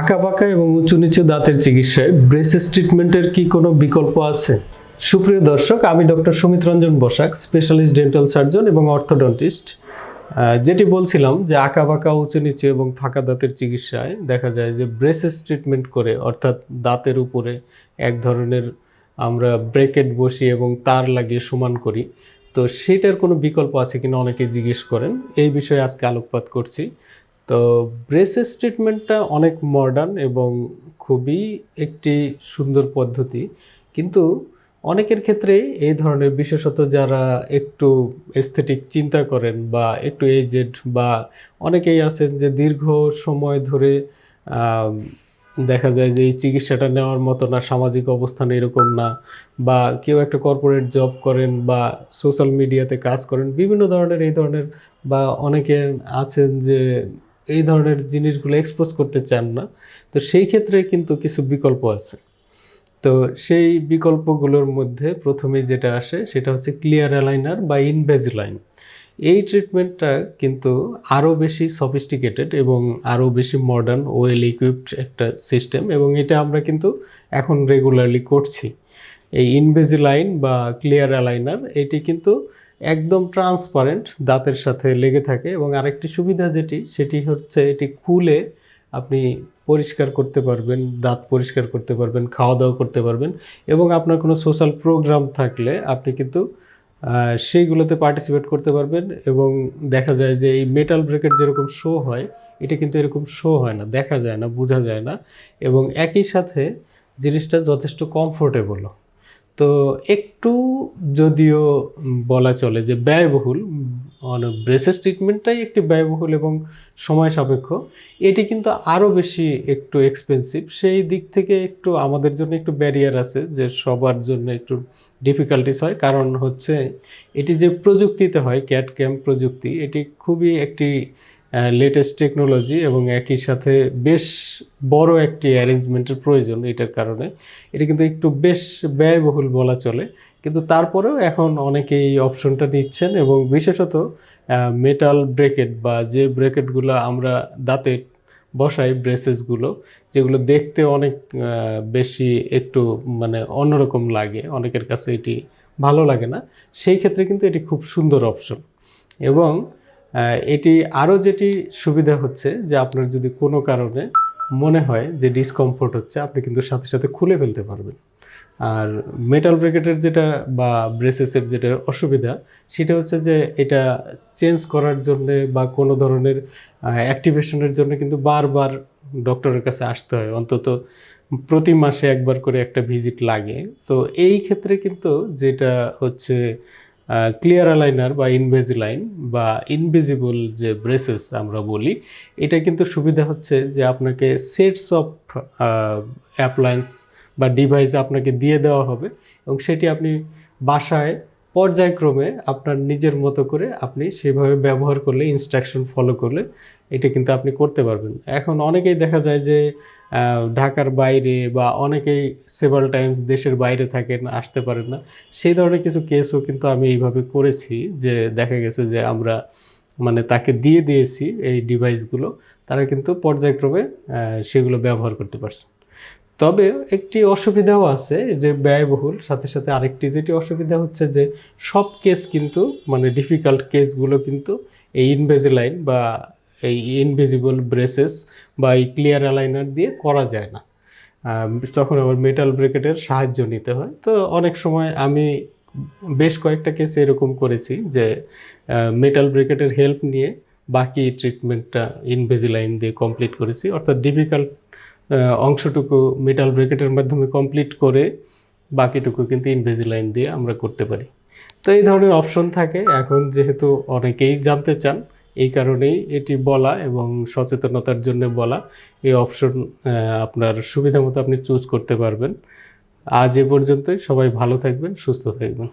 আঁকাবাঁকা এবং উঁচু নিচু দাঁতের চিকিৎসায় ব্রেসেস ট্রিটমেন্টের কি কোনো বিকল্প আছে? সুপ্রিয় দর্শক, আমি doctor Sumit Ranjan Basak specialist dental surgeon এবং অর্থোডন্টিস্ট যেটি বলছিলাম যে আঁকা আঁকাবাঁকা উঁচু নিচু এবং ফাঁকা দাঁতের চিকিৎসায় দেখা যায় যে ব্রেসেস ট্রিটমেন্ট করে, অর্থাৎ দাঁতের উপরে এক ধরনের আমরা ব্রেকেট বসি এবং তার লাগিয়ে সমান করি। তো সেটার কোনো বিকল্প আছে কিনা অনেকে জিজ্ঞেস করেন। এই বিষয়ে আজকে আলোকপাত করছি। তো ব্রেসেস ট্রিটমেন্টটা অনেক মডার্ন এবং খুবই একটি সুন্দর পদ্ধতি। কিন্তু অনেকের ক্ষেত্রে এই ধরনের বিশেষত যারা একটু এস্থেটিক চিন্তা করেন বা একটু এজেড বা অনেকেই আছেন যে দীর্ঘ সময় ধরে দেখা যায় যে এই চিকিৎসাটা নেওয়ার মতো না, সামাজিক অবস্থান এরকম না বা কেউ একটা কর্পোরেট জব করেন বা সোশ্যাল মিডিয়াতে কাজ করেন, বিভিন্ন ধরনের এই ধরনের বা অনেকে আছেন যে এই ধরনের জিনিসগুলো এক্সপোজ করতে চান না। তো সেই ক্ষেত্রে কিন্তু কিছু বিকল্প আছে। তো সেই বিকল্পগুলোর মধ্যে প্রথমেই যেটা আসে, সেটা হচ্ছে ক্লিয়ার অ্যালাইনার বা ইনভেজিলাইন এই ট্রিটমেন্টটা কিন্তু আরও বেশি সফিস্টিকেটেড এবং আরও বেশি মডার্ন ওয়েল ইকুইপড একটা সিস্টেম এবং এটা আমরা কিন্তু এখন রেগুলারলি করছি। এই ইনভেজিলাইন বা ক্লিয়ার অ্যালাইনার এটি কিন্তু একদম ট্রান্সপারেন্ট দাঁতের সাথে লেগে থাকে এবং আরেকটি সুবিধা যেটি, সেটি হচ্ছে এটি খুলে আপনি পরিষ্কার করতে পারবেন, দাঁত পরিষ্কার করতে পারবেন খাওয়া দাওয়া করতে পারবেন এবং আপনার কোনো সোশ্যাল প্রোগ্রাম থাকলে আপনি কিন্তু সেইগুলোতে পার্টিসিপেট করতে পারবেন এবং দেখা যায় যে এই মেটাল ব্রেকেট যেরকম শো হয়, এটা কিন্তু এরকম শো হয় না, দেখা যায় না, বোঝা যায় না এবং একই সাথে জিনিসটা যথেষ্ট কমফোর্টেবলও তো একটু যদিও বলা চলে যে ব্যয়বহুল ব্রেসেস ট্রিটমেন্টটাই একটি ব্যয়বহুল এবং সময় সাপেক্ষ, এটি কিন্তু আরও বেশি একটু এক্সপেন্সিভ সেই দিক থেকে একটু আমাদের জন্য একটু ব্যারিয়ার আছে যে সবার জন্য একটু ডিফিকাল্টিস হয়। কারণ হচ্ছে এটি যে প্রযুক্তিতে হয় ক্যাট ক্যাম প্রযুক্তি, এটি খুবই একটি লেটেস্ট টেকনোলজি এবং একই সাথে বেশ বড় একটি অ্যারেঞ্জমেন্টের প্রয়োজন এটার কারণে। এটা কিন্তু একটু বেশ ব্যয়বহুল বলা চলে। কিন্তু তারপরেও এখন অনেকে এই অপশনটা নিচ্ছেন এবং বিশেষত মেটাল ব্রেকেট বা যে ব্রেকেটগুলো আমরা দাঁতে বসাই ব্রেসেসগুলো যেগুলো দেখতে অনেক বেশি একটু মানে অন্যরকম লাগে, অনেকের কাছে এটি ভালো লাগে না। সেই ক্ষেত্রে কিন্তু এটি খুব সুন্দর অপশন এবং এটি আরও যেটি সুবিধা হচ্ছে যে আপনার যদি কোনো কারণে মনে হয় যে ডিসকমফোর্ট হচ্ছে, আপনি কিন্তু সাথে সাথে খুলে ফেলতে পারবেন। আর মেটাল ব্রেকেটের যেটা বা ব্রেসেসের যেটা অসুবিধা, সেটা হচ্ছে যে এটা চেঞ্জ করার জন্য বা কোনো ধরনের অ্যাক্টিভেশনের জন্য কিন্তু বারবার ডক্টরের কাছে আসতে হয়। অন্তত প্রতি মাসে একবার করে একটা ভিজিট লাগে। তো এই ক্ষেত্রে কিন্তু যেটা হচ্ছে ক্লিয়ার অ্যালাইনার বা ইনভেজিলাইন বা ইনভিজিবল যে ব্রেসেস আমরা বলি, এটা কিন্তু সুবিধা হচ্ছে যে আপনাকে সেটস অফ অ্যাপ্লায়েন্স বা ডিভাইস আপনাকে দিয়ে দেওয়া হবে এবং সেটি আপনি বাসায় পর্যায়ক্রমে আপনার নিজের মতো করে আপনি সেভাবে ব্যবহার করলে ইনস্ট্রাকশন ফলো করলে এটা কিন্তু আপনি করতে পারবেন। এখন অনেকেই দেখা যায় যে ঢাকার বাইরে বা অনেকেই সেভারাল টাইমস দেশের বাইরে থাকেন, আসতে পারেন না। সেই ধরনের কিছু কেসও কিন্তু আমি এইভাবে করেছি যে, দেখা গেছে যে আমরা মানে তাকে দিয়ে দিয়েছি এই ডিভাইসগুলো তারা কিন্তু পর্যায়ক্রমে সেগুলো ব্যবহার করতে পারছে। তবে একটি অসুবিধাও আছে যে ব্যয়বহুল, সাথে সাথে আরেকটি যেটি অসুবিধা হচ্ছে যে সব কেস কিন্তু মানে ডিফিকাল্ট কেসগুলো কিন্তু এই ইনভেজিলাইন বা এই ইনভিজিবল ব্রেসেস বা এই ক্লিয়ার অ্যালাইনার দিয়ে করা যায় না। তখন আবার মেটাল ব্রেকেটের সাহায্য নিতে হয়। তো অনেক সময় আমি বেশ কয়েকটা কেস এরকম করেছি যে মেটাল ব্রেকেটের হেল্প নিয়ে বাকি ট্রিটমেন্টটা ইনভেজিলাইন দিয়ে কমপ্লিট করেছি। অর্থাৎ ডিফিকাল্ট অংশটুকু মেটাল ব্রেকেটের মাধ্যমে কমপ্লিট করে বাকিটুকু কিন্তু ইনভেজিলাইন দিয়ে আমরা করতে পারি। তো এই ধরনের অপশন থাকে। এখন যেহেতু অনেকেই জানতে চান, এই কারণেই এটি বলা এবং সচেতনতার জন্য বলা। এই অপশন আপনার সুবিধা মতো আপনি চুজ করতে পারবেন। আজ এ পর্যন্তই। সবাই ভালো থাকবেন, সুস্থ থাকবেন।